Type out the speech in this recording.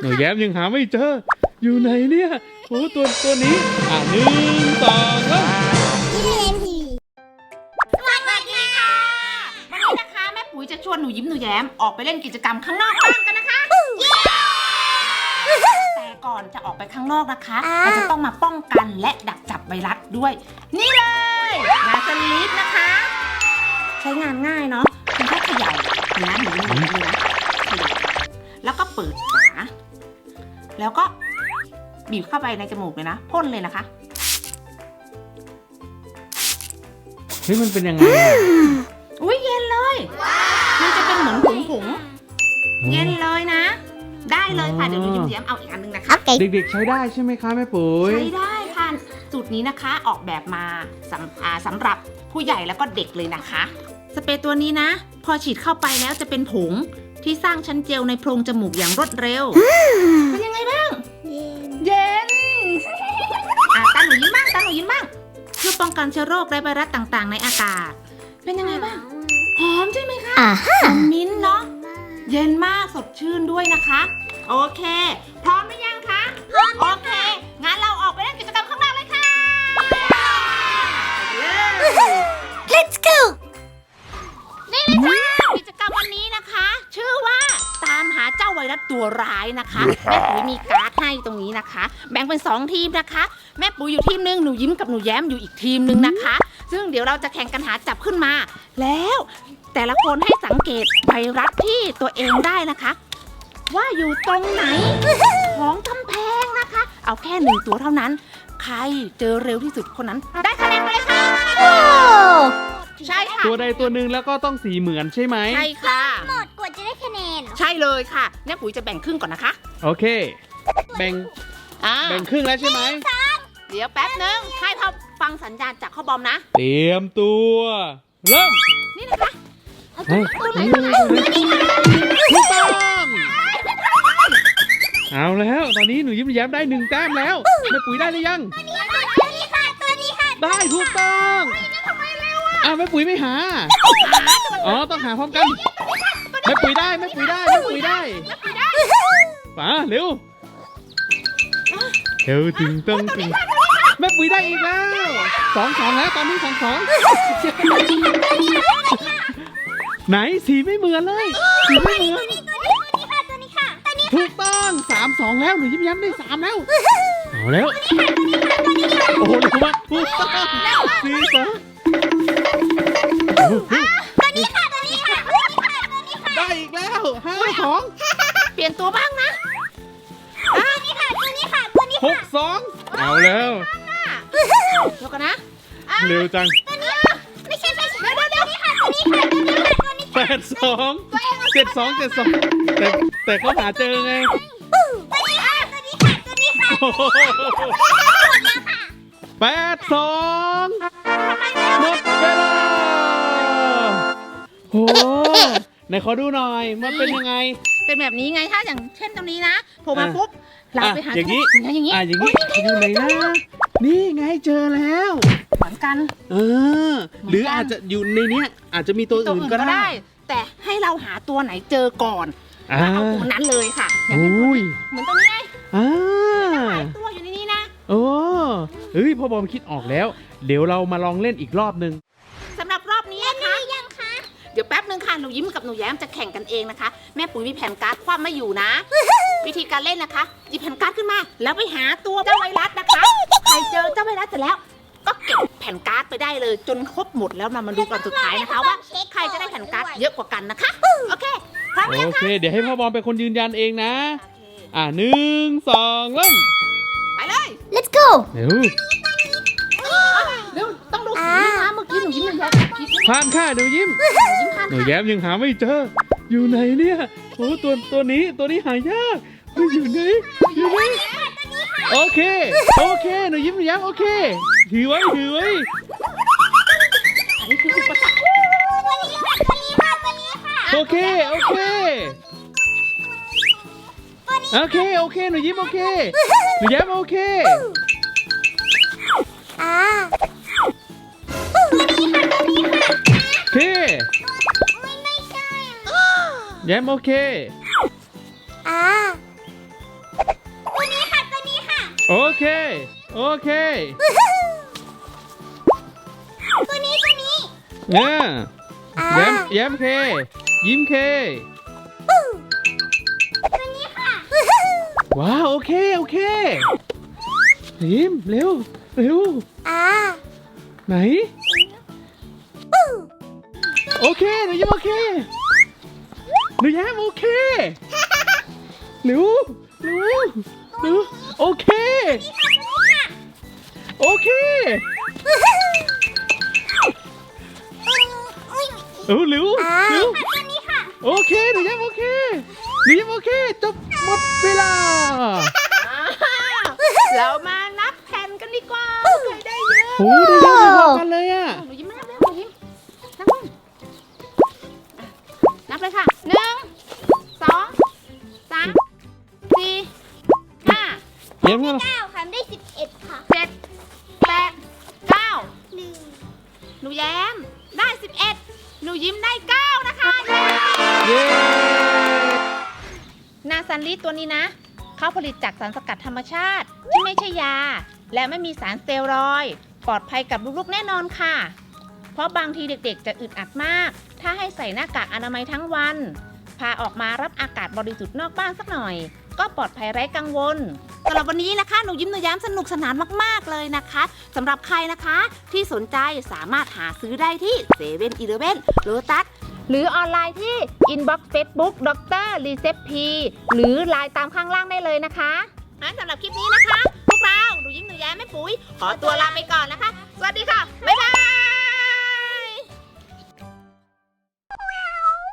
หนูแย้มยังหาไม่เจอ อยู่ไหนเนี่ยโอ้ตัวตัวนี้อะหนึ่งสองแล้วสวัสดีค่ะวันนี้นะคะแม่ปุ๋ยจะชวนหนูยิ้มหนูแย้มออกไปเล่นกิจกรรมข้างนอกบ้านกันนะคะ แต่ก่อนจะออกไปข้างนอกนะคะเราจะต้องมาป้องกันและดักจับไวรัสด้วย นี่เลยยาสลิปนะคะ ใช้งานง่ายเนาะเพียงแค่ขย่าเนื้อหนูหนูเลยนะเขย่าแล้วก็ เปิดฝาแล้วก็บีบเข้าไปในจมูกเลยนะพ่นเลยนะคะเฮ้ยมันเป็นยังไงอะอุ้ยเย็นเลย มันจะเป็นเหมือนผงผงๆเย็นเลยนะ ได้เลยค่ะ เดี๋ยวหนูยิ้มแย้มเอาอีกอันหนึงนะคะโอเคเด็กๆใช้ได้ใช่ไหมคะแม่ปุ๋ย ใช้ได้ค่ะสูตรนี้นะคะออกแบบมาสำอ่าสำหรับผู้ใหญ่แล้วก็เด็กเลยนะคะ สเปรย์ตัวนี้นะ พอฉีดเข้าไปแล้วจะเป็นผง ที่สร้างชั้นเจลในโพรงจมูกอย่างรวดเร็ว เป็นยังไงบ้าง เย็น อะตาหนูยิ้มบ้างตาหนูยิ้มบ้างเพื่อป้องกันเชื้อโรคและไวรัสต่างๆ ในอากาศ เป็นยังไงบ้าง หอมใช่ไหมคะอ่าฮะหอมมิ้นท์เนาะ เย็นมากสดชื่นด้วยนะคะ โอเคพร้อม นะคะแม่ปุ๋ยมีการ์ดให้ตรงนี้นะคะ แบ่งเป็น 2 ทีมนะคะ แม่ปุ๋ยอยู่ทีมหนึ่งหนูยิ้มกับหนูแย้มอยู่อีกทีมหนึ่งนะคะ ซึ่งเดี๋ยวเราจะแข่งกันหาจับขึ้นมา แล้วแต่ละคนให้สังเกตไวรัสที่ตัวเองได้นะคะ ว่าอยู่ตรงไหนของกำแพงนะคะ เอาแค่หนึ่งตัวเท่านั้น ใครเจอเร็วที่สุดคนนั้น ได้คะแนนไปเลยค่ะโอ้ใช่ค่ะตัวใดตัวหนึ่งแล้วก็ต้องสีเหมือนใช่ไหมใช่ค่ะ ใช่เลยค่ะแม่ปุ๋ยจะแบ่งครึ่งก่อนนะคะโอเค แบ่งอ่าแบ่งครึ่งแล้วใช่ไหมเดี๋ยวแป๊บนึงให้พอฟังสัญญาณจากข้อบอมนะ เตรียมตัว เริ่มนี่นะคะเฮ้ยถูกต้องเอาแล้วตอนนี้หนูยิ้มแย้มได้หนึ่งแต้มแล้วแม่ปุ๋ยได้หรือยัง ตัวนี้ค่ะตัวนี้ค่ะได้ถูกต้องอ้าวแม่ปุ๋ยไม่หา อ๋อ ต้องหาพร้อมกัน แม่ปุ๋ยได้แม่ปุ๋ยได้แม่ปุ๋ยได้มาเร็วเร็วถึงต้องถึงแม่ปุ๋ยได้อีกแล้วสองสองแล้วตอนนี้สองสองไหนสีไม่เหมือนเลยสีไม่เหมือนตัวนี้ค่ะตัวนี้ค่ะตัวนี้ถูกต้องสามสองแล้วหนูยิ้มแย้มได้สามแล้วเอาแล้วโอ้โหเร็วมากถูกต้องสี่สอง ห้าสองเปลี่ยนตัวบ้างนะตัวนี้ค่ะตัวนี้ค่ะตัวนี้หกสองเอาแล้วเดี๋ยวกันนะเร็วจังตัวนี้ค่ะไม่ใช่ไม่ใช่เดี๋ยวเดี๋ยวตัวนี้ค่ะตัวนี้ค่ะตัวนี้ค่ะตัวนี้แปดสองเจ็ดสองเจ็ดสองแต่แต่เขาหาเจอไงตัวนี้ค่ะตัวนี้ค่ะตัวนี้ค่ะโอ้โหแปดสองหมดเวลาโห ไหนขอดูหน่อยมันเป็นยังไง เป็นแบบนี้ไงถ้าอย่างเช่นตรงนี้นะโผล่มาอะปุ๊บเราไปหาอะอย่างนี้นี้อย่างนี้อะอย่างนี้อยู่ไหนนะนี่ไงเจอแล้ว เหมือนกัน เออ หรืออาจจะอยู่ในเนี้ยอาจจะมีตัวตัวอื่นอื่นก็ก็ได้ ได้ แต่ให้เราหาตัวไหนเจอก่อนอ่าแล้วเอาตัวนั้นเลยค่ะอย่างโอ้เช่นยเหมือนตรงนี้ไงอ่าหลายตัวอยู่ในนี้นะ โอ้เฮ้ยพ่อบอมคิดออกแล้ว เดี๋ยวเรามาลองเล่นอีกรอบหนึ่ง งค่ะ หนูยิ้มกับหนูแย้มจะแข่งกันเองนะคะ แม่ปุ๋ยมีแผ่นการ์ดคว่ำไม่อยู่นะ วิธีการเล่นนะคะ หยิบแผ่นการ์ดขึ้นมา แล้วไปหาตัวเจ้าไวรัสนะคะ ใครเจอเจ้าไวรัสเสร็จแล้ว ก็เก็บแผ่นการ์ดไปได้เลย จนครบหมดแล้วมามาดูกันสุดท้ายนะคะว่าใครจะได้แผ่นการ์ดเยอะกว่ากันนะคะ โอเคพร้อมไหมโอเค เดี๋ยวให้พ่อบอมเป็นคนยืนยันเองนะ อ่าหนึ่งสองเริ่มไปเลย let's go เร็วเร็วต้องดูสีด้วยนะเมื่อกี้หนูยิ้มหนูแย้มผิด ผ่านค่ะหนูยิ้มยิ้มผ่าน หนูแย้มยังหาไม่เจอ อยู่ไหนเนี่ยโอ้ตัวตัวนี้ตัวนี้หายากมันอยู่ไหนอยู่ไหนโอเค โอเคหนูยิ้มหนูแย้มโอเค ถือไว้ถือไว้อันนี้คืออุปสรรคตัวนี้ค่ะตัวนี้ค่ะตัวนี้ค่ะโอเคโอเคโอเคโอเคหนูยิ้มโอเคหนูแย้มโอเคอ่าโอเค แย้มโอเค อ่าตัวนี้ค่ะตัวนี้ค่ะ โอเค โอเคตัวนี้ตัวนี้ เนี่ยอ่แย้มแย้มเค ยิ้มเค ตัวนี้ค่ะ ว้าวโอเคโอเคยิ้มเร็วเร็วอ่าไหน โอเคหนูยิ้มโอเค นูแย้มโอเคเร็วเร็วเร็วโอเค โอเคเออเร็วอ่าเร็วตัวนี้ค่ะโอเคหนูยิ้มโอเคหนูยิ้มโอเคจบหมดเวลาอ้าวเรามานับแผ่นกันดีกว่าใครได้เยอะโอ้ได้เยอะพอๆกันเลยอะหนูยิ้มมานับเร็วหนูยิ้มนับก่อนอะนับเลยค่ะ เยี่ยมมากเก้าค่ะได้สิบเอ็ดค่ะเจ็ดแปดเก้าหนึ่งหนูแย้มได้สิบเอ็ดหนูยิ้มได้เก้านะคะเย้เย้นาซันลิตตัวนี้นะเขาผลิตจากสารสกัดธรรมชาติ ที่ไม่ใช่ยา และไม่มีสารสเตียรอยด์ปลอดภัยกับลูกๆแน่นอนค่ะ เพราะบางทีเด็กๆ จะอึดอัดมาก ถ้าให้ใส่หน้ากากอนามัยทั้งวัน พาออกมารับอากาศบริสุทธิ์นอกบ้านสักหน่อย ก็ปลอดภัยไร้กังวล สำหรับวันนี้นะคะ หนูยิ้มหนูย้มสนุกสนานมากๆเลยนะคะสำหรับใครนะคะที่สนใจสามารถหาซื้อได้ที่เซเว่นอีเลเว่นโลตัสหรือออนไลน์ที่ inbox facebook ดร r e c e p t หรือไลน์ตามข้างล่างได้เลยนะคะงั้นสำหรับคลิปนี้นะคะ พวกเราหนูยิ้มหนูแย้มแม่ปุ๋ย ขอตัวลาไปก่อนนะคะ สวัสดีค่ะ บ๊ายบาย